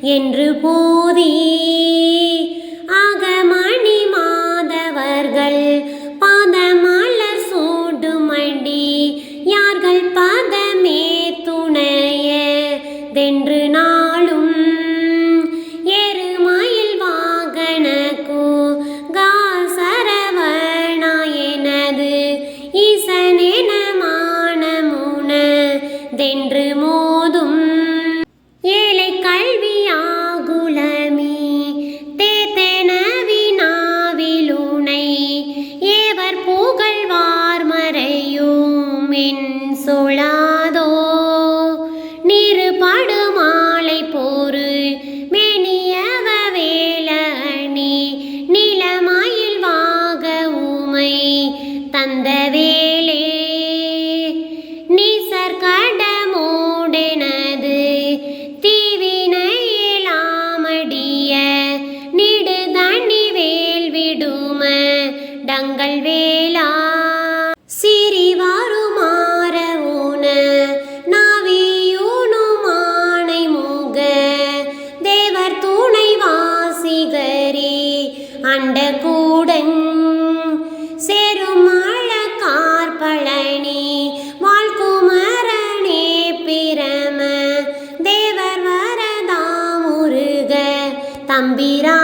என்று போதி. அகமணி மாதவர்கள் பாதமலர் சூடுமண்டி யார்கள் பதமே துணைய தென்று நாளும். எருமயில் வாகனக்கு காசரவணா எனது ஈசனென முன தென்று மோ தேவர் புகழ்வார் மறையும் சொலாதோ நிறு படுமாலை போரு மெனியவ வேலணி நிலமாயில் வாக உமை தந்தவே வேதங்கள் வேளா. சிறிவாருமாற ஊன நாவியூனுமானை மூக. தேவர் துணை வாசிகரே அண்ட கூடன். செருமழ கார்பழனி வாழ்குமரனே பிரம. தேவர் வரதா முருக தம்பிரா